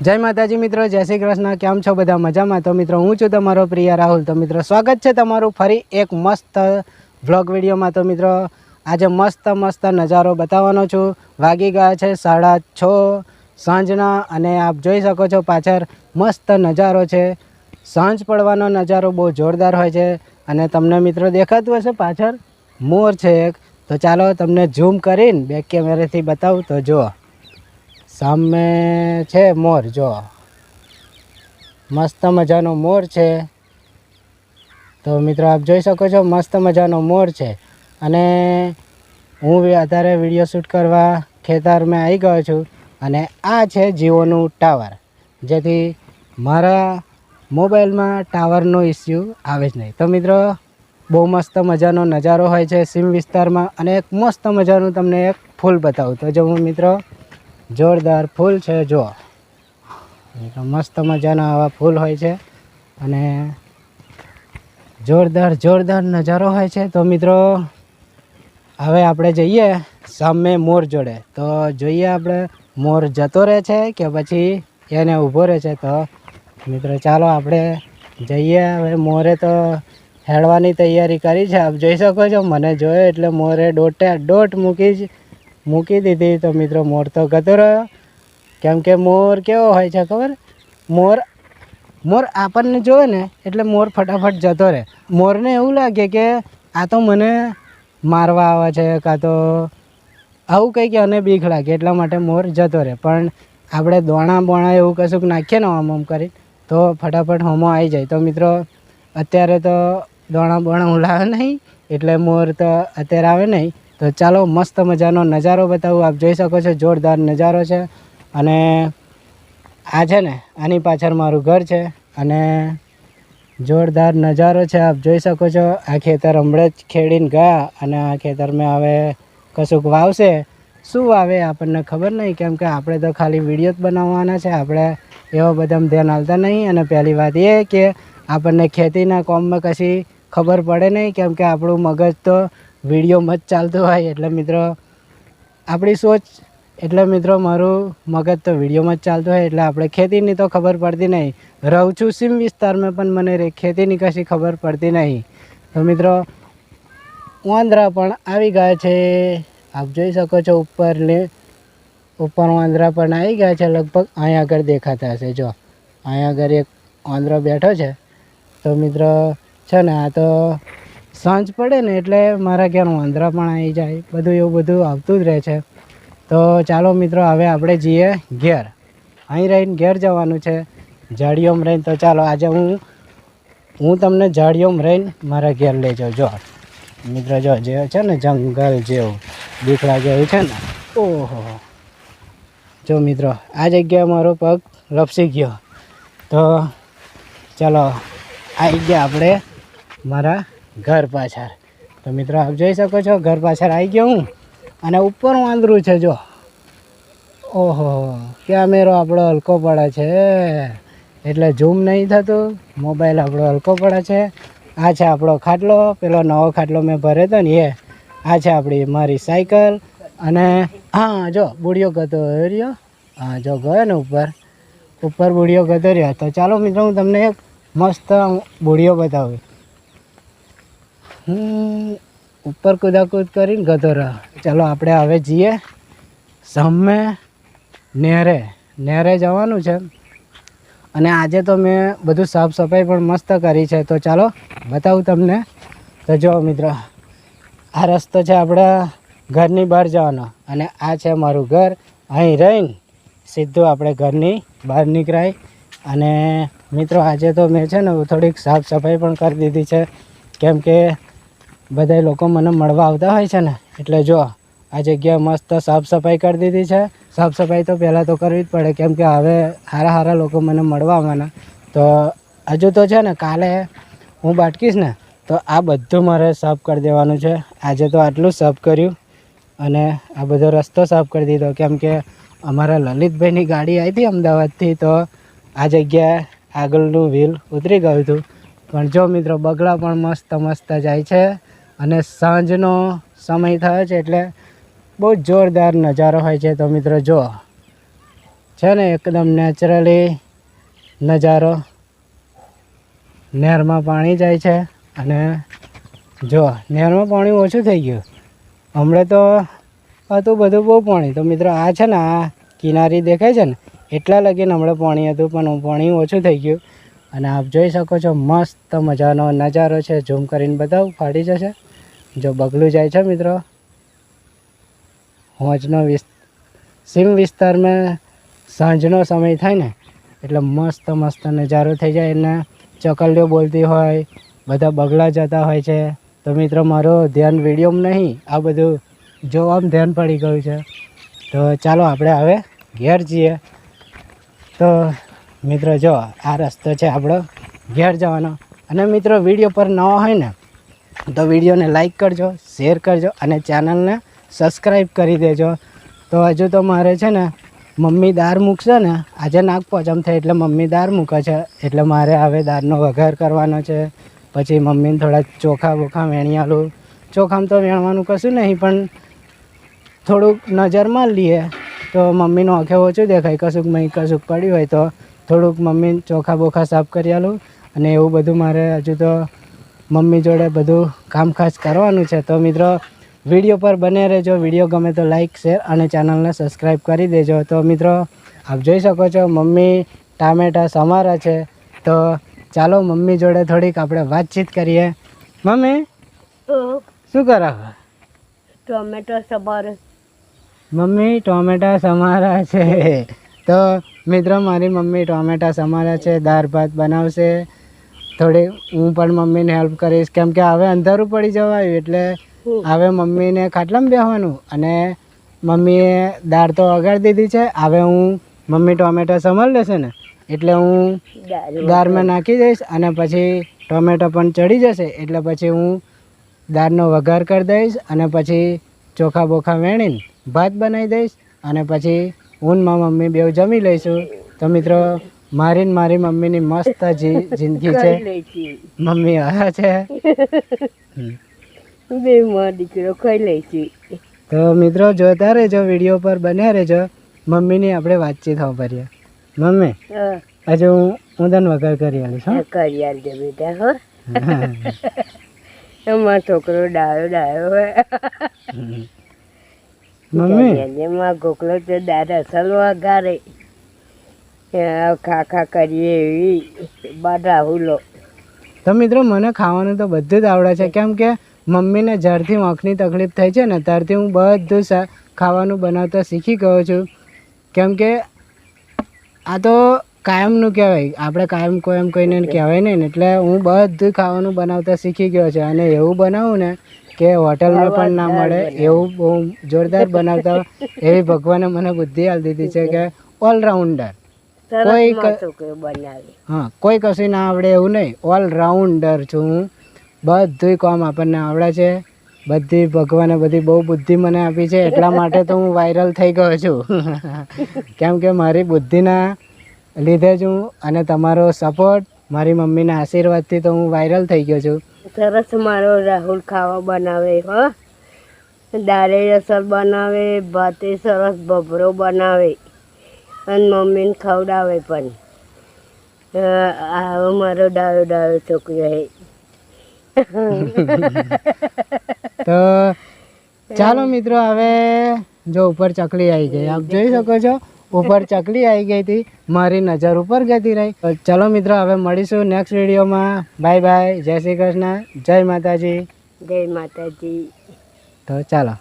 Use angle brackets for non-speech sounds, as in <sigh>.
જય માતાજી મિત્રો, જય શ્રી કૃષ્ણ, કેમ છો બધા મજામાં? તો મિત્રો, હું છું તમારો પ્રિય રાહુલ. તો મિત્રો, સ્વાગત છે તમારું ફરી એક મસ્ત વ્લોગ વિડીયોમાં. તો મિત્રો, આજે મસ્ત મસ્ત નજારો બતાવવાનો છું. વાગી ગયા છે સાડા છ સાંજના અને આપ જોઈ શકો છો પાછળ મસ્ત નજારો છે. સાંજ પડવાનો નજારો બહુ જોરદાર હોય છે. અને તમને મિત્રો દેખાતું હશે પાછળ મોર છે એક. તો ચાલો તમને ઝૂમ કરીને બેક કેમેરાથી બતાવું. તો જુઓ. સામે છે મોર, જો. મસ્ત મજાનો મોર છે. તો મિત્રો, આપ જોઈ શકો છો, મસ્ત મજાનો મોર છે. અને હું અત્યારે વીડિયો શૂટ કરવા ખેતરમાં આવી ગયો છું અને આ છે જીઓનું ટાવર. જેથી મારા મોબાઈલમાં ટાવરનો ઇસ્યુ આવે જ નહીં. તો મિત્રો, બહુ મસ્ત મજાનો નજારો હોય છે સીમ વિસ્તારમાં અને એક મસ્ત મજાનું તમને એક ફૂલ બતાવું. તો જો હું મિત્રો જોરદાર ફૂલ છે જો મસ્ત મજાના આવા ફૂલ હોય છે. અને જોરદાર જોરદાર નજારો હોય છે. તો મિત્રો, હવે આપણે જઈએ સામે મોર જોડે. તો જોઈએ આપણે, મોર જતો રહે છે કે પછી એને ઊભો રહે છે? તો મિત્રો, ચાલો આપણે જઈએ. હવે મોરે તો હેડવાની તૈયારી કરી છે. આપ જોઈ શકો છો, મને જોયો એટલે મોરે દોટે દોટ મૂકી જ મૂકી દીધી તો મિત્રો મોર તો ગતો રહ્યો. કેમ કે મોર કેવો હોય છે ખબર? મોર મોર આપણને જોવે ને એટલે મોર ફટાફટ જતો રહે. મોરને એવું લાગે કે આ તો મને મારવા આવે છે, કાં તો આવું કંઈક અને બીક લાગે એટલા માટે મોર જતો રહે. પણ આપણે દોણા બોણા એવું કશુંક નાખીએ ને આમ આમ કરી તો ફટાફટ હોમો આવી જાય. તો મિત્રો, અત્યારે તો દોણા બોણા લાવે નહીં, એટલે મોર તો અત્યારે આવે નહીં. તો ચાલો મસ્ત મજાનો નજારો બતાવું. આપ જોઈ શકો છો જોરદાર નજારો છે. અને આ છે ને, આની પાછળ મારું ઘર છે. અને જોરદાર નજારો છે. આપ જોઈ શકો છો, આ ખેતર હમણાં જ ખેડીને ગયા અને આ ખેતરમાં હવે કશુંક વાવશે. શું વાવે આપણને ખબર નહીં, કેમ કે આપણે તો ખાલી વીડિયો જ બનાવવાના છે. આપણે એવા બધા ધ્યાન આવતા નહીં. અને પહેલી વાત એ કે આપણને ખેતીના કોમમાં કશી ખબર પડે નહીં, કેમ કે આપણું મગજ તો વિડીયોમાં જ ચાલતો હોય એટલે મિત્રો, આપણી સોચ એટલે મિત્રો મારું મગજ તો વિડીયોમાં જ ચાલતું હોય એટલે આપણે ખેતીની તો ખબર પડતી નહીં. રહું છું સીમ વિસ્તારમાં પણ મને ખેતીની કશી ખબર પડતી નહીં. તો મિત્રો, વાંદરા પણ આવી ગયા છે. આપ જોઈ શકો છો ઉપર લે ઉપર વાંદરા પણ આવી ગયા છે. લગભગ અહીંયા આગળ દેખાતા હશે. જો અહીંયા આગળ એક વાંદરો બેઠો છે. તો મિત્રો, છે ને આ તો સાંજ પડે ને એટલે મારા ક્યાં વાંદરા પણ આવી જાય. બધું એવું બધું આવતું જ રહે છે. તો ચાલો મિત્રો, હવે આપણે જઈએ ઘેર. અહીં રહીને ઘેર જવાનું છે. જાડીઓમાં રહીને તો ચાલો, આજે હું હું તમને જાડીઓમાં રહીને મારા ઘેર લઈ જાઉં. જો, મિત્રો, જો, જે છે ને જંગલ જેવું દીકરા જેવું છે ને. ઓહો. જો મિત્રો, આ જગ્યાએ મારો પગ લપસી ગયો. તો ચાલો આવી ગયા આપણે મારા ઘર પાછળ. તો મિત્રો, આપ જોઈ શકો છો, ઘર પાછળ આવી ગયો હું. અને ઉપર વાંદરું છે, જો. ઓહો કેમેરો આપણો હલકો પડે છે? એટલે ઝૂમ નહીં થતું. મોબાઈલ આપણો હલકો પડે છે. આ છે આપણો ખાટલો. પેલો નવો ખાટલો મેં ભર્યો હતો ને એ. આ છે આપણી મારી સાયકલ. અને હા, જો, બુડિયો ગતો રહ્યો. હા, જો, ગયો ને ઉપર. ઉપર બુડિયો ગતો રહ્યો. તો ચાલો મિત્રો, હું તમને એક મસ્ત બુડિયો બતાવું. હું ઉપર કુદાકૂદ કરીને ગધોરા. ચાલો, આપણે હવે જઈએ. સામે નેરે. નેરે જવાનું છે. અને આજે તો મેં બધું સાફ સફાઈ પણ મસ્ત કરી છે. તો ચાલો, બતાવું તમને. તો જો, મિત્રો, આ રસ્તો છે આપણા ઘરની બહાર જવાનો. અને આ છે મારું ઘર. અહીં રહીને સીધું આપણે ઘરની બહાર નીકળાય. અને મિત્રો, આજે તો મેં છે ને, થોડીક સાફ સફાઈ પણ કરી દીધી છે. કેમ કે બધા લોકો મને મળવા આવતા હોય છે ને, એટલે જો, આ જગ્યા મસ્ત સાફ સફાઈ કરી દીધી છે. સાફ સફાઈ તો પહેલાં તો કરવી જ પડે, કેમ કે હવે સારા સારા લોકો મને મળવા આવવાના. તો હજુ તો છે ને, કાલે હું બાટકીશ ને, તો આ બધું મારે સાફ કરી દેવાનું છે. આજે તો આટલું સાફ કર્યું અને આ બધો રસ્તો સાફ કરી દીધો. કેમ કે અમારા લલિતભાઈની ગાડી આવી હતી અમદાવાદથી, તો આ જગ્યાએ આગળનું વ્હીલ ઉતરી ગયું હતું. પણ જો મિત્રો બગલા પણ મસ્ત મસ્ત જાય છે. અને સાંજનો સમય થયો છે એટલે બહુ જોરદાર નજારો હોય છે તો મિત્રો જો છે ને એકદમ નેચરલી નજારો. નહેરમાં પાણી જાય છે અને જો નહેરમાં પાણી ઓછું થઈ ગયું. હમણાં તો હતું બધું બહુ પાણી. તો મિત્રો આ છે ને આ કિનારી દેખાય છે ને, એટલા લગીને હમણાં પાણી હતું, પણ પાણી ઓછું થઈ ગયું. અને આપ જોઈ શકો છો મસ્ત મજાનો નજારો છે. ઝૂમ કરીને બતાવું ફાડી જશે. જો બગલું જાય છે મિત્રો. હોજનો વિસ, સીમ વિસ્તારમાં સાંજનો સમય થાય ને, એટલે મસ્ત મસ્ત નજારો થઈ જાય. એને ચકલીઓ બોલતી હોય, બધા બગલા જતા હોય છે. તો મિત્રો, મારો ધ્યાન વિડીયોમાં નહીં, આ બધું જોવામાં ધ્યાન પડી ગયું છે. તો ચાલો આપણે હવે ઘેર જઈએ. તો મિત્રો, જો આ રસ્તો છે આપણો, ઘેર જવાનો. અને મિત્રો, વીડિયો પર નવા હોય ને તો વિડીયોને લાઇક કરજો, શેર કરજો અને ચેનલને સબસ્ક્રાઈબ કરી દેજો. તો હજુ તો મારે છે ને, મમ્મી દાળ મૂકશે ને, આજે નાગ પોચમ થઈ એટલે મમ્મી દાળ મૂકે છે. એટલે મારે હવે દાળનો વઘાર કરવાનો છે. પછી મમ્મીને થોડા ચોખા બોખા વેણી આલું. ચોખામાં તો વેણવાનું કશું નહીં, પણ થોડુંક નજરમાં લઈએ. તો મમ્મીનો આંખે ઓછું દેખાય, કશુંક મેં કશુંક પડ્યું હોય તો થોડુંક મમ્મી ચોખા બોખા સાફ કરી આલું. અને એવું બધું મારે હજુ તો મમ્મી જોડે બધું કામકાજ કરવાનું છે. તો મિત્રો વીડિયો પર બને રહેજો. વીડિયો ગમે તો લાઈક શેર અને ચેનલને સબસ્ક્રાઈબ કરી દેજો. તો મિત્રો આપ જોઈ શકો છો મમ્મી ટામેટા સમારા છે. તો ચાલો મમ્મી જોડે થોડીક આપણે વાતચીત કરીએ. મમ્મી શું કરો? ટોમેટો સબર મમ્મી ટોમેટા સમારા છે. તો મિત્રો મારી મમ્મી ટોમેટા સમારા છે. દાળ ભાત બનાવશે. થોડી હું પણ મમ્મીને હેલ્પ કરીશ. કેમ કે હવે અંધારું પડી જવાયું એટલે હવે મમ્મીને ખાટલામાં બેસવાનું અને મમ્મીએ દાળ તો વગાડી દીધી છે. હવે હું મમ્મી ટોમેટો સંભાળ લેશે ને એટલે હું દાળમાં નાખી દઈશ અને પછી ટોમેટો પણ ચડી જશે એટલે પછી હું દાળનો વઘાર કરી દઈશ અને પછી ચોખા બોખા વેણીને ભાત બનાવી દઈશ અને પછી હું ને મમ્મી બેવ જમી લઈશું. તો મિત્રો મારી ને મારી મમ્મીની મસ્ત જિંદગી છે. મમ્મી આવ્યા છે. બે માં દીકરો ખાઈ લઈશું તો મિત્રો જોતા રહેજો વીડિયો પર બન્યા રહેજો. મમ્મીની આપણે વાતચીત સાંભળીએ મમ્મી આજે હું હું તને વગર કરી આલીશ હા. કરી આલજે બેટા હો. એમાં છોકરો ડાયો ડાયો હોય મમ્મી. એમાં ગોકલો તો દાદા સલવા વગારે ખા ખા કરીએ એવી બાદ હુલો. તો મિત્રો મને ખાવાનું તો બધું જ આવડે છે. કેમ કે મમ્મીને જ્યારથી આંખની તકલીફ થઈ છે ને ત્યારથી હું બધું ખાવાનું બનાવતા શીખી ગયો છું. કેમ કે આ તો કાયમનું કહેવાય. આપણે કાયમ કોઈ એમ કોઈને કહેવાય નહીં એટલે હું બધું ખાવાનું બનાવતા શીખી ગયો છું. અને એવું બનાવું ને કે હોટલમાં પણ ના મળે એવું બહુ જોરદાર બનાવતા એવી ભગવાને મને બુદ્ધિ આપી દીધી છે કે <laughs> ઓલરાઉન્ડર કોઈ સરસ ક- છોકરો બનાવે. હા કોઈ કશું ના આવડે એવું નહીં. ઓલરાઉન્ડર છું હું. બધુંય કામ આપણને આવડે છે. બધી ભગવાને બધી બહુ બુદ્ધિ મને આપી છે. એટલા માટે તો હું વાયરલ થઈ ગયો છું. <laughs> કેમ કે મારી બુદ્ધિના લીધે જ હું અને તમારો સપોર્ટ મારી મમ્મીના આશીર્વાદથી તો હું વાયરલ થઈ ગયો છું. સરસ મારો રાહુલ ખાવા બનાવે હો. દાળે અસર બનાવે ભાતે સરસ ભભરો બનાવે. અને મમ્મીને ખવડાવે પણ. આવો મારો ડાયો ડાયો છોકરો હે. તો ચાલો મિત્રો હવે જો ઉપર ચકલી આવી ગઈ. આપ જોઈ શકો છો ઉપર ચકલી આવી ગઈ હતી. મારી નજર ઉપર ગતી રહી. ચલો મિત્રો હવે મળીશું નેક્સ્ટ વિડીયોમાં. બાય બાય જય શ્રી કૃષ્ણ. જય માતાજી. જય માતાજી. તો ચાલો.